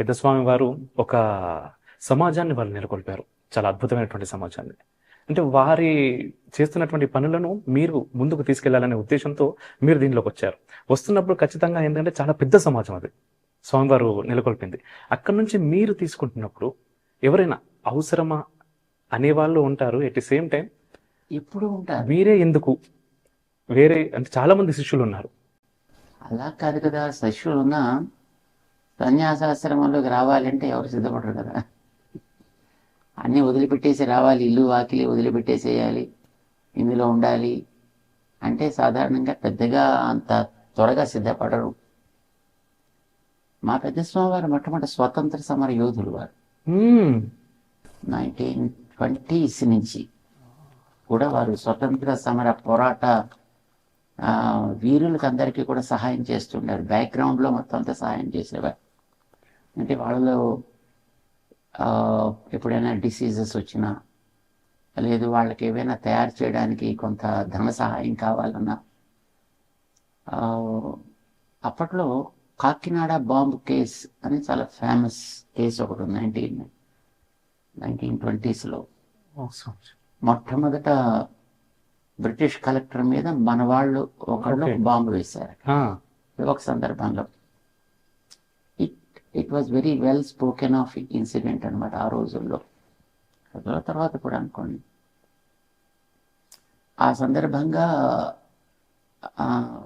పెద్దస్వామి వారు ఒక సమాజాన్ని వాళ్ళు నెలకొల్పారు. చాలా అద్భుతమైనటువంటి సమాజాన్ని. అంటే వారి చేస్తున్నటువంటి పనులను మీరు ముందుకు తీసుకెళ్ళాలనే ఉద్దేశంతో మీరు దీనిలోకి వచ్చారు. వస్తున్నప్పుడు ఖచ్చితంగా ఏంటంటే చాలా పెద్ద సమాజం అది. స్వామివారు నెలకొల్పింది. అక్కడ నుంచి మీరు తీసుకుంటున్నప్పుడు ఎవరైనా అవసరమా అనేవాళ్ళు ఉంటారు. ఎట్ ది సేమ్ టైం ఎప్పుడు ఉంటారు. మీరే ఎందుకు? వేరే అంటే చాలా మంది శిష్యులు ఉన్నారు. అలా కాదు కదా. శిష్యులు ఉన్న సన్యాసాశ్రమంలోకి రావాలంటే ఎవరు సిద్ధపడరు కదా. అన్నీ వదిలిపెట్టేసి రావాలి ఇల్లు వాకిలి వదిలిపెట్టేసేయాలి ఇందులో ఉండాలి అంటే సాధారణంగా పెద్దగా అంత త్వరగా సిద్ధపడరు. మా పెద్ద స్వామి వారు మొట్టమొదటి స్వతంత్ర సమర యోధులు వారు. నైన్టీన్ ట్వంటీస్ నుంచి కూడా వారు స్వతంత్ర సమర పోరాట వీరులకు అందరికీ కూడా సహాయం చేస్తుండారు. బ్యాక్గ్రౌండ్లో మొత్తం అంతా సహాయం చేసేవారు. అంటే వాళ్ళలో ఎప్పుడైనా డిసీజెస్ వచ్చినా లేదు వాళ్ళకి ఏవైనా తయారు చేయడానికి కొంత ధన సహాయం కావాలన్నా అప్పట్లో కాకినాడ బాంబు కేస్ అని చాలా ఫేమస్ కేసు ఒకటి ఉంది నైన్టీన్ నైన్టీన్ ట్వంటీస్లో మొట్టమొదట బ్రిటిష్ కలెక్టర్ మీద మన వాళ్ళు ఒకళ్ళు. బాంబు వేశారు ఒక సందర్భంలో. It was very well spoken of incident అనమాట ఆ రోజుల్లో. అదో తర్వాత కూడా అనుకోండి. ఆ సందర్భంగా ఆ,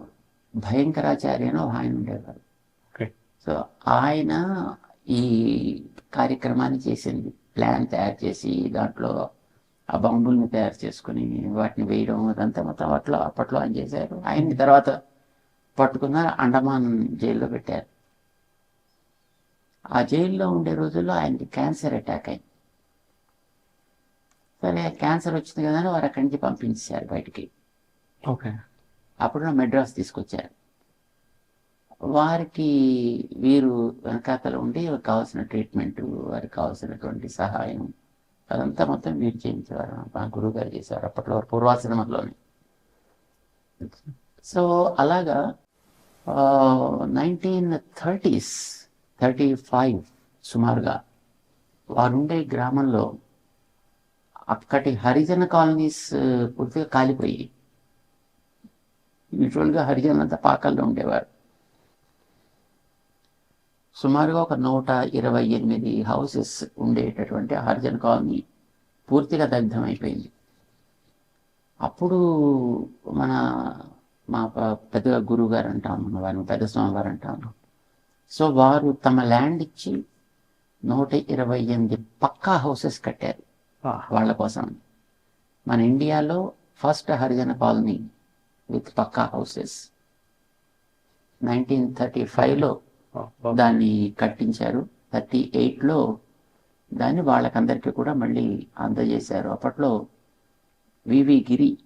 భయంకరాచార్య అని ఆయన ఉండేవారు. సో ఆయన ఈ కార్యక్రమాన్ని చేసింది. ప్లాన్ తయారు చేసి దాంట్లో ఆ బాంబుల్ని తయారు చేసుకుని వాటిని వేయడం అదంతా మొత్తం అట్లా అప్పట్లో ఆయన చేశారు. ఆయన్ని తర్వాత పట్టుకున్నారు అండమాన్ జైల్లో పెట్టారు. ఆ జైల్లో ఉండే రోజుల్లో ఆయనకి క్యాన్సర్ అటాక్ అయింది. సరే క్యాన్సర్ వచ్చింది కదా అని వారు అక్కడి నుంచి పంపించారు బయటికి. ఓకే. అప్పుడు మెడ్రాస్ తీసుకొచ్చారు. వారికి వీరు వెనకాతల ఉండి వారికి కావాల్సిన ట్రీట్మెంట్ వారికి కావాల్సినటువంటి సహాయం అదంతా మొత్తం వీరు చేయించేవారు. మా గురువు గారు చేసేవారు అప్పట్లో వారు పూర్వాశ్రమంలోనే. సో అలాగా నైన్టీన్ థర్టీస్ థర్టీ ఫైవ్ సుమారుగా వారుండే గ్రామంలో అక్కటి హరిజన కాలనీస్ పూర్తిగా కాలిపోయి యూజువల్గా హరిజనులంతా పాకల్లో ఉండేవారు. సుమారుగా ఒక నూట ఇరవై ఎనిమిది హౌసెస్ ఉండేటటువంటి హరిజన్ కాలనీ పూర్తిగా దగ్ధమైపోయింది. అప్పుడు మన మా పెద్ద గురువు గారు అంటాం వారిని పెద్ద స్వామివారు అంటాము. సో వారు తమ ల్యాండ్ ఇచ్చి నూట ఇరవై ఎనిమిది పక్కా హౌసెస్ కట్టారు వాళ్ళ కోసం. మన ఇండియాలో first హరిజన colony with pucca houses. Nineteen thirty ఫైవ్లో. దాన్ని కట్టించారు. థర్టీ ఎయిట్లో దాన్ని వాళ్ళకందరికీ కూడా మళ్ళీ అందజేశారు. అప్పట్లో వివి గిరి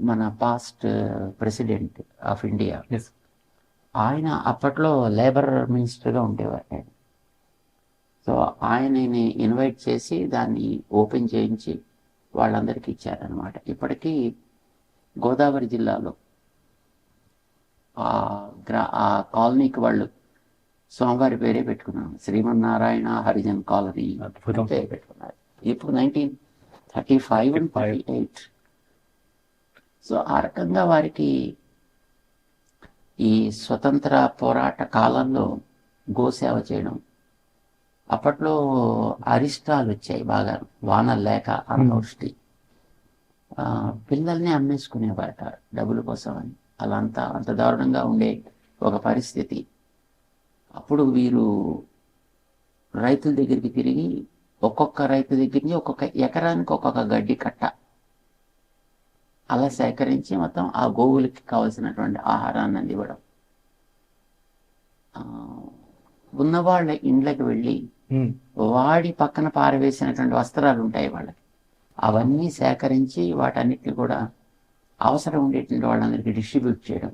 మన పాస్ట్ ప్రెసిడెంట్ ఆఫ్ ఇండియా. ఆయన అప్పట్లో లేబర్ మినిస్టర్గా ఉండేవారు. ఆయన సో ఆయనని ఇన్వైట్ చేసి దాన్ని ఓపెన్ చేయించి వాళ్ళందరికీ ఇచ్చారనమాట ఇప్పటికీ గోదావరి జిల్లాలో ఆ గ్రా ఆ కాలనీకి వాళ్ళు స్వామివారి పేరే పెట్టుకున్నాను శ్రీమన్నారాయణ హరిజన్ కాలనీ. పేరు పెట్టుకున్నారు. ఇప్పుడు nineteen thirty five and 35. Thirty eight. So ఆ రకంగా వారికి ఈ స్వతంత్ర పోరాట కాలంలో గోసేవ చేయడం. అప్పట్లో అరిష్టాలు వచ్చాయి బాగా వానలు లేక అనావృష్టి. ఆ, పిల్లల్ని అమ్మేసుకునేవాట డబ్బుల కోసం అని. అలా అంతా అంత దారుణంగా ఉండే ఒక పరిస్థితి. అప్పుడు వీరు రైతుల దగ్గరికి తిరిగి ఒక్కొక్క రైతు దగ్గరికి ఒక్కొక్క ఎకరానికి ఒక్కొక్క గడ్డి కట్ట. అలా సేకరించి మొత్తం ఆ గోవులకి కావలసినటువంటి ఆహారాన్ని అందివ్వడం. ఉన్నవాళ్ళ ఇండ్లకి వెళ్ళి. వాడి పక్కన పారవేసినటువంటి వస్త్రాలు ఉంటాయి వాళ్ళకి. అవన్నీ సేకరించి వాటన్నిటిని కూడా అవసరం ఉండేటువంటి వాళ్ళందరికీ డిస్ట్రిబ్యూట్ చేయడం.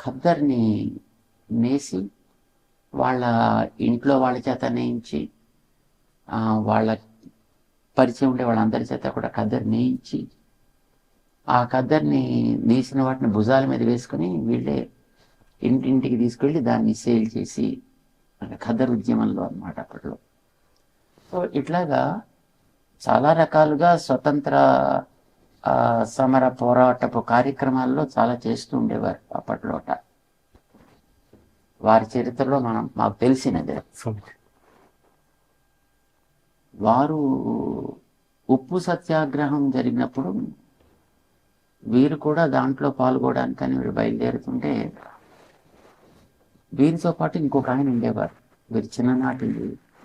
ఖద్దర్ని నేసి వాళ్ళ ఇంట్లో వాళ్ళ చేత నేయించి వాళ్ళ పరిచయం ఉండే వాళ్ళందరి చేత కూడా కద్దరు నేయించి ఆ కద్దరిని నేసిన వాటిని భుజాల మీద వేసుకుని వీళ్ళే ఇంటింటికి తీసుకెళ్ళి దాన్ని సేల్ చేసి అంటే ఉద్యమంలో అన్నమాట అప్పట్లో. సో ఇట్లాగా చాలా రకాలుగా స్వతంత్ర ఆ, సమర పోరాటపు కార్యక్రమాల్లో చాలా చేస్తూ ఉండేవారు అప్పట్లోట. వారి చరిత్రలో మనం మాకు తెలిసినదే. వారు ఉప్పు సత్యాగ్రహం జరిగినప్పుడు వీరు కూడా దాంట్లో పాల్గొనడానికని వీరు బయలుదేరుతుంటే వీరితో పాటు ఇంకొక ఆయన ఉండేవారు. వీరి చిన్ననాటి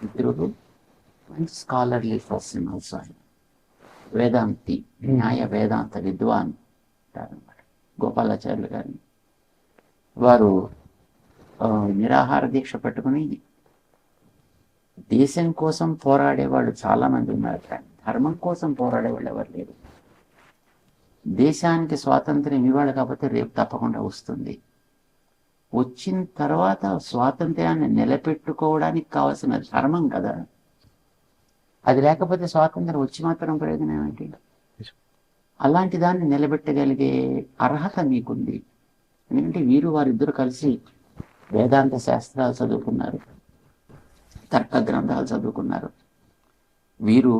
మిత్రుడు మంచి స్కాలర్లీ పర్సన్ ఆల్సో ఆయన. వేదాంతి న్యాయ వేదాంత విద్వాన్ అంటారనమాట గోపాలాచార్యులు గారిని వారు నిరాహార దీక్ష పెట్టుకుని దేశం కోసం పోరాడే వాళ్ళు చాలా మంది ఉన్నారు కానీ ధర్మం కోసం పోరాడే వాళ్ళు ఎవరు లేరు. దేశానికి స్వాతంత్రం ఇవాళ కాకపోతే రేపు తప్పకుండా వస్తుంది. వచ్చిన తర్వాత స్వాతంత్ర్యాన్ని నిలబెట్టుకోవడానికి కావాల్సిన ధర్మం కదా. అది లేకపోతే స్వాతంత్రం వచ్చి మాత్రం ప్రయోజనం ఏంటి? అలాంటి దాన్ని నిలబెట్టగలిగే అర్హత మీకుంది. ఎందుకంటే వీరు వారిద్దరు కలిసి వేదాంత శాస్త్రాలు చదువుకున్నారు. తర్క గ్రంథాలు చదువుకున్నారు. వీరు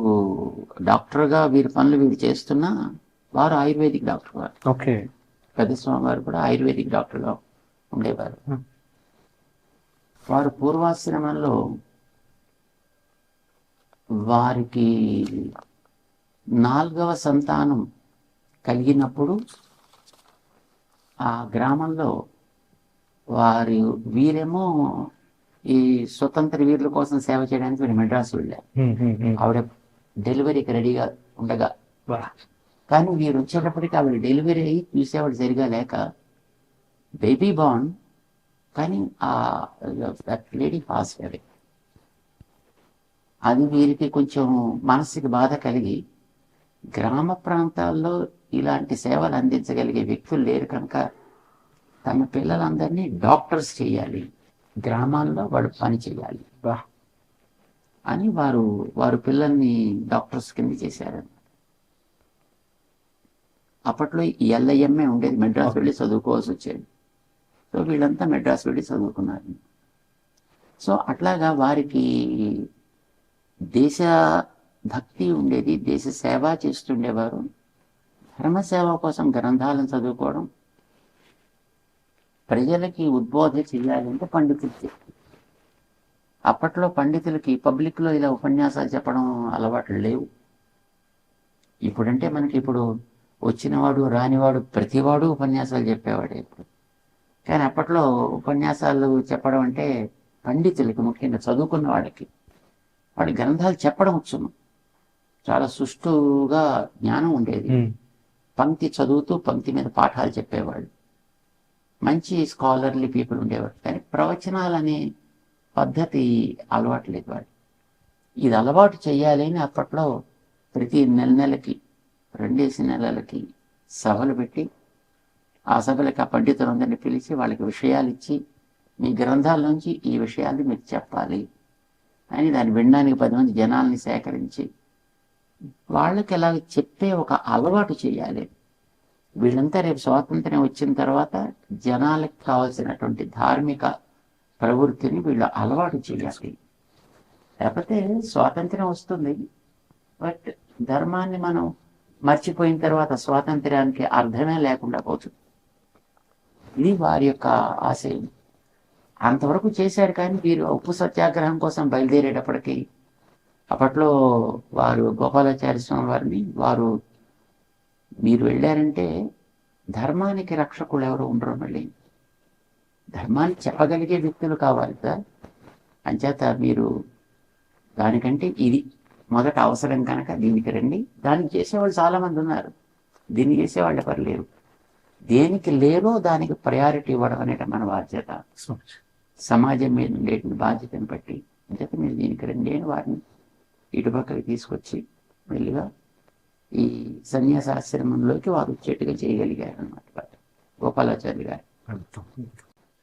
డాక్టర్గా వీరి పనులు వీరు చేస్తున్నా వారు ఆయుర్వేదిక్ డాక్టర్ గారు ఓకే. పెద్ద స్వామి వారు కూడా ఆయుర్వేదిక్ డాక్టర్గా ఉండేవారు. వారు పూర్వాశ్రమంలో వారికి నాలుగవ సంతానం కలిగినప్పుడు ఆ గ్రామంలో వారి వీరేమో ఈ స్వతంత్ర వీరుల కోసం సేవ చేయడానికి వీరు మెడ్రాస్ వెళ్ళారు ఆవిడ డెలివరీకి రెడీగా ఉండగా. కానీ వీరు వచ్చేటప్పటికి ఆవిడ డెలివరీ అయ్యి చూసేవాడు సరిగా లేక బేబీ బాన్ కానీ ఆ లేడీ పాస్ అవే అది వీరికి కొంచెం మనసుకి బాధ కలిగి గ్రామ ప్రాంతాల్లో ఇలాంటి సేవలు అందించగలిగే వ్యక్తులు లేరు కనుక తమ పిల్లలందరినీ డాక్టర్స్ చేయాలి. గ్రామాల్లో వాడు పని చేయాలి. బా. అని వారు వారు పిల్లల్ని డాక్టర్స్ కింద చేశారు. అప్పట్లో ఈ ఎల్ఐఎంఏ ఉండేది మెడ్రాస్ వెళ్ళి చదువుకోవాల్సి వచ్చేది. సో వీళ్ళంతా మెడ్రాస్ వెళ్ళి చదువుకున్నారు. సో అట్లాగా వారికి దేశ భక్తి ఉండేది దేశ సేవ చేస్తుండేవారు. ధర్మసేవ కోసం గ్రంథాలను చదువుకోవడం ప్రజలకి ఉద్బోధ చేయాలంటే పండితులు చేయాలి. అప్పట్లో పండితులకి పబ్లిక్లో ఇలా ఉపన్యాసాలు చెప్పడం అలవాట్లు లేవు. ఇప్పుడంటే మనకి ఇప్పుడు వచ్చినవాడు రానివాడు ప్రతివాడు ఉపన్యాసాలు చెప్పేవాడే ఇప్పుడు. కానీ అప్పట్లో ఉపన్యాసాలు చెప్పడం అంటే పండితులకి ముఖ్యంగా చదువుకున్న వాళ్ళకి. వాడి గ్రంథాలు చెప్పడం వచ్చును చాలా సుష్టుగా జ్ఞానం ఉండేది. పంక్తి చదువుతూ పంక్తి మీద పాఠాలు చెప్పేవాళ్ళు. మంచి స్కాలర్లీ పీపుల్ ఉండేవారు. కానీ ప్రవచనాలు అనే పద్ధతి అలవాటు లేదు వాడు ఇది అలవాటు చేయాలి అని అప్పట్లో ప్రతి నెల నెలకి రెండేసి నెలలకి సభలు పెట్టి ఆ సభలకి ఆ పండితులందరినీ పిలిచి వాళ్ళకి విషయాలు ఇచ్చి మీ గ్రంథాల నుంచి ఈ విషయాలు మీరు చెప్పాలి అని దాన్ని వినడానికి పది మంది జనాల్ని సేకరించి వాళ్ళకి ఎలా చెప్పే ఒక అలవాటు చేయాలి. వీళ్ళంతా రేపు స్వాతంత్ర్యం వచ్చిన తర్వాత జనాలకు కావాల్సినటువంటి ధార్మిక ప్రవృత్తిని వీళ్ళు అలవాటు చేయాలి. లేకపోతే స్వాతంత్ర్యం వస్తుంది. బట్ ధర్మాన్ని మనం మర్చిపోయిన తర్వాత స్వాతంత్ర్యానికి అర్థమే లేకుండా పోతుంది. ఇది వారి యొక్క ఆశయం. అంతవరకు చేశారు కానీ వీరు ఉప్పు సత్యాగ్రహం కోసం బయలుదేరేటప్పటికీ అప్పట్లో వారు గోపాలాచార్య స్వామి వారిని వారు మీరు వెళ్ళారంటే ధర్మానికి రక్షకులు ఎవరు ఉండరు మళ్ళీ. ధర్మాన్ని చెప్పగలిగే వ్యక్తులు కావాలి సార్ అంచేత మీరు దానికంటే ఇది మొదట అవసరం కనుక దీనికి రండి. దానికి చేసేవాళ్ళు చాలా మంది ఉన్నారు. దీన్ని చేసేవాళ్ళు ఎవరు లేరు. దేనికి లేరో దానికి ప్రయారిటీ ఇవ్వడం అనేది మన బాధ్యత. సమాజం మీద ఉండే బాధ్యతను బట్టి అంచేత మీరు దీనికి రండి అని వారిని ఇటుపక్కకి తీసుకొచ్చి మెల్లిగా ఈ సన్యాసాశ్రమంలోకి వారు వచ్చేట్టుగా చేయగలిగారు అనమాట గోపాలాచార్య గారు.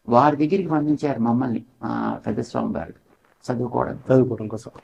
వారి దగ్గరికి పంపించారు మమ్మల్ని మా పెద్ద స్వామి గారు. చదువుకోవడం చదువుకోవడం కోసం.